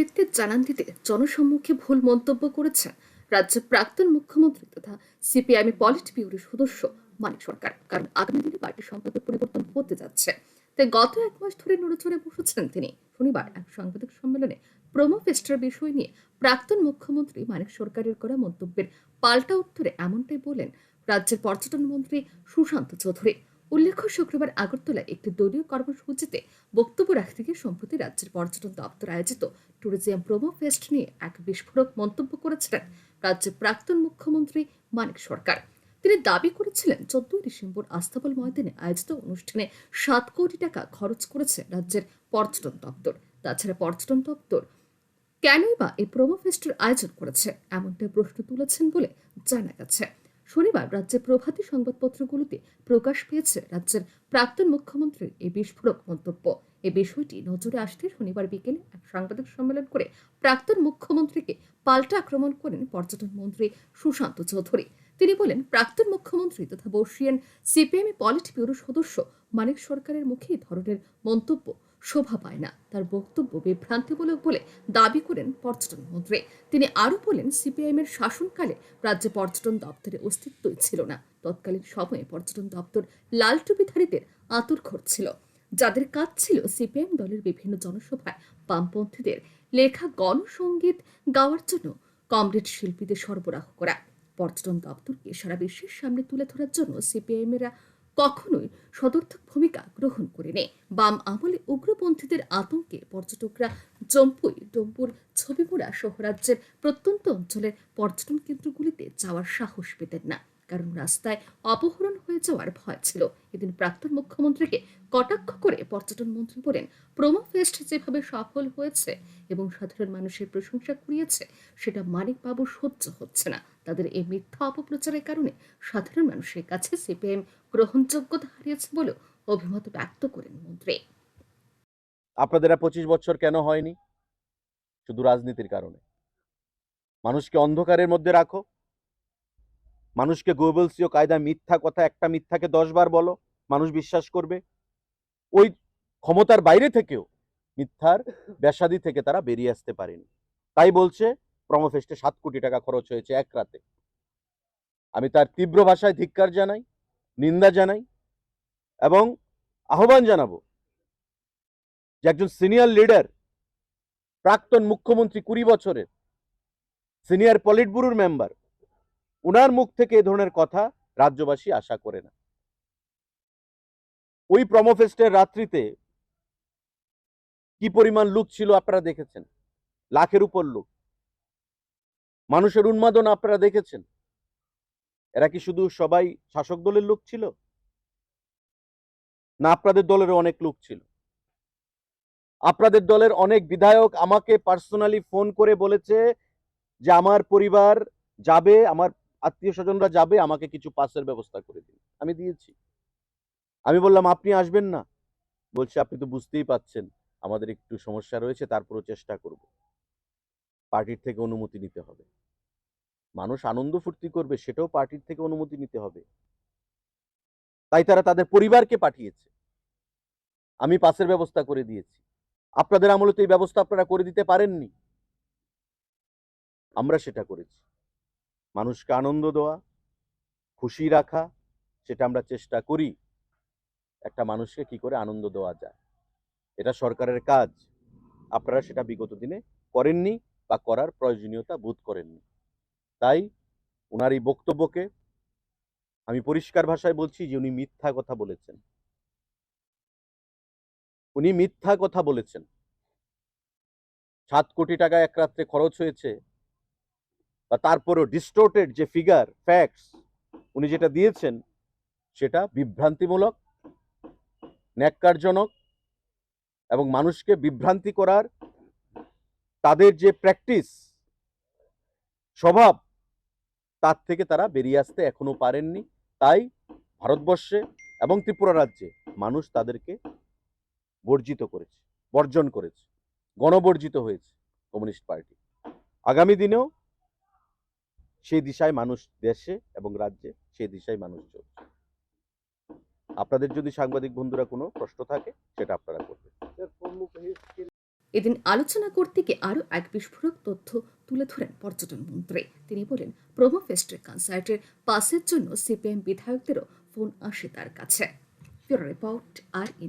অস্তিত্বের জানান দিতে জনসম্মুখে ভুল মন্তব্য করেছেন রাজ্যের প্রাক্তন মুখ্যমন্ত্রী তথা সিপিআইএম পলিট ব্যুরোর সদস্য মানিক সরকার। কারণ আগামী দিনে পার্টির সম্পাদক পরিবর্তন হতে যাচ্ছে। তাই গত এক মাস ধরে নড়েচড়ে বসেছেন তিনি। শনিবার এক সাংবাদিক সম্মেলনে প্রোমো ফেস্টার বিষয় নিয়ে প্রাক্তন মুখ্যমন্ত্রী মানিক সরকারের করা মন্তব্যের পাল্টা উত্তরে এমনটাই বলেন রাজ্যের পর্যটন মন্ত্রী সুশান্ত চৌধুরী। উল্লেখ্য, শুক্রবার আগরতলায় একটি দলীয় কর্মসূচিতে বক্তব্য রাখতে গিয়ে সম্প্রতি রাজ্যের পর্যটন দপ্তর আয়োজিত ট্যুরিজম প্রোমো ফেস্ট নিয়ে এক বিস্ফোরক মন্তব্য করেছিলেন রাজ্যের প্রাক্তন মুখ্যমন্ত্রী মানিক সরকার। তিনি দাবি করেছিলেন, চোদ্দই ডিসেম্বর আস্তাবল ময়দানে আয়োজিত অনুষ্ঠানে সাত কোটি টাকা খরচ করেছে রাজ্যের পর্যটন দপ্তর। তাছাড়া পর্যটন দপ্তর কেনই বা এই প্রোমো ফেস্টের আয়োজন করেছে, এমনটাই প্রশ্ন তুলেছেন বলে জানা গেছে। শনিবার রাজ্যের প্রভাতী সংবাদপত্রগুলোতে প্রকাশ পেয়েছে রাজ্যের প্রাক্তন মুখ্যমন্ত্রীর এই বিস্ফোরক মন্তব্য। এই বিষয়টি নজরে আসতে শনিবার বিকেলে এক সাংবাদিক সম্মেলন করে প্রাক্তন মুখ্যমন্ত্রীকে পাল্টা আক্রমণ করেন পর্যটন মন্ত্রী সুশান্ত চৌধুরী। তিনি বলেন, প্রাক্তন মুখ্যমন্ত্রী তথা বর্ষিয়ান সিপিএম পলিট ব্যুরো সদস্য মানিক সরকারের মুখে এই ধরনের মন্তব্য শোভা পায় না। তার বক্তব্য বিভ্রান্তিমূলক বলে দাবি করেন পর্যটন মন্ত্রী। তিনি আরও বলেন, সিপিআইএম এর শাসনকালে রাজ্যে পর্যটন দপ্তরের অস্তিত্বই ছিল না। তৎকালীন সময়ে পর্যটন দপ্তর লাল টুপিধারীদের আতুর ছিল। যাদের কাজ ছিল সিপিএম দলের বিভিন্ন জনসভায় বামপন্থীদের লেখা গণসঙ্গীত গাওয়ার জন্য কমরেড শিল্পীদের সরবরাহ করা। পর্যটন দপ্তরকে সারা বিশ্বের সামনে তুলে ধরার জন্য সিপিআইএম এরা কখনোই সদর্থক ভূমিকা গ্রহণ করে নেয় বাম আমলে উগ্রপন্থীদের আতঙ্কে পর্যটকরা জম্পুই ডম্পুর, ছবিপুরা সহ রাজ্যের প্রত্যন্ত অঞ্চলের পর্যটন কেন্দ্রগুলিতে যাওয়ার সাহস পেতেন না। কারণ রাস্তায় অপহরণ হয়ে যাওয়ার ভয় ছিল। এদিন প্রাক্তন মুখ্যমন্ত্রীকে কটাক্ষ করে পর্যটন মন্ত্রী বলেন প্রোমো ফেস্ট যেভাবে সফল হয়েছে এবং সাধারণ মানুষের প্রশংসা কুড়িয়েছে, সেটা মানিকবাবু সহ্য হচ্ছে না। তাদের এই মিথ্যা অপপ্রচারের কারণে সাধারণ মানুষের কাছে সিপিএম গ্রহণযোগ্যতা হারিয়েছে বলেও অভিমত ব্যক্ত করেন মন্ত্রী। আপনাদের পঁচিশ বছর কেন হয়নি? শুধু রাজনীতির কারণে। মানুষকে অন্ধকারের মধ্যে রাখো। মানুষকে গোয়েবলসীয় কায়দায় মিথ্যা কথা, একটা মিথ্যাকে দশবার বলো, মানুষ বিশ্বাস করবে। ওই ক্ষমতার বাইরে থেকেও মিথ্যার ব্যাসাদি থেকে তারা বেরিয়ে আসতে পারেনি। তাই বলছে, প্রমোফেস্টে সাত কোটি টাকা খরচ হয়েছে এক রাতে। আমি তার তীব্র ভাষায় ধিক্কার জানাই, নিন্দা জানাই এবং আহ্বান জানাব যে একজন সিনিয়র লিডার, প্রাক্তন মুখ্যমন্ত্রী কুড়ি বছরের, সিনিয়র পলিট ব্যুরোর মেম্বার উনার মুখ থেকে এ ধরনের কথা রাজ্যবাসী আশা করে না। ওই প্রমোফেস্টের রাত্রিতে কি পরিমাণ লোক ছিল আপনারা দেখেছেন? লাখের উপর লোক। মানুষের উন্মাদন আপনারা দেখেছেন? এরা কি শুধু সবাই শাসক দলের লোক ছিল? না, আপনাদের দলেরও অনেক লোক ছিল। আপনাদের দলের অনেক বিধায়ক আমাকে পার্সোনালি ফোন করে বলেছে যে, আমার পরিবার যাবে, আমার আত্মীয় স্বজনরা যাবে, আমাকে কিছু পাসের ব্যবস্থা করে দিন। আমি দিয়েছি। আমি বললাম, আপনি আসবেন না? বলছে, আপনি তো বুঝতেই পাচ্ছেন, আমাদের একটু সমস্যা রয়েছে, তারপরও চেষ্টা করব। পার্টির থেকে অনুমতি নিতে হবে। মানুষ আনন্দ ফুর্তি করবে, সেটাও পার্টির থেকে অনুমতি নিতে হবে। তাই তারা তাদের পরিবারকে পাঠিয়েছে। আমি পাসের ব্যবস্থা করে দিয়েছি। আপনাদের আমলে তো এই ব্যবস্থা আপনারা করে দিতে পারেননি? আমরা সেটা করেছি। মানুষকে আনন্দ দেওয়া, খুশি রাখা, সেটা আমরা চেষ্টা করি। একটা মানুষকে কি করে আনন্দ দেওয়া যায়? এটা সরকারের কাজ। আপনারা সেটা বিগত দিনে করেননি বা করার প্রয়োজনীয়তা বোধ করেননি। তাই ওনার এই বক্তব্যকে আমি পরিষ্কার ভাষায় বলছি যে, উনি মিথ্যা কথা বলেছেন। উনি মিথ্যা কথা বলেছেন। সাত কোটি টাকা এক রাত্রে খরচ হয়েছে। বা তারপরেও ডিস্টোর্টেড যে ফিগার ফ্যাক্টস উনি যেটা দিয়েছেন, সেটা বিভ্রান্তিমূলক, ন্যাক্কারজনক এবং মানুষকে বিভ্রান্তি করার তাদের যে প্র্যাকটিস স্বভাব, তার থেকে তারা বেরিয়ে আসতে এখনও পারেননি। তাই ভারতবর্ষে এবং ত্রিপুরা রাজ্যে মানুষ তাদেরকে বর্জিত করেছে, বর্জন করেছে, গণবর্জিত হয়েছে কমিউনিস্ট পার্টি। আগামী দিনেও সেই দিশায় মানুষ দেশে এবং রাজ্যে সেই দিশায় মানুষ চলছে। আপনাদের যদি সাংবাদিক বন্ধুরা কোনো প্রশ্ন থাকে, সেটা আপনারা করবেন। এদিন আলোচনা করতে গিয়ে আরও এক বিস্ফোরক তথ্য তুলে ধরেন পর্যটন মন্ত্রী। তিনি বলেন, প্রোমো ফেস্টের কনসার্টের পাসের জন্য সিপিএম বিধায়কদেরও ফোন আসে তার কাছে। রিপোর্ট আর ই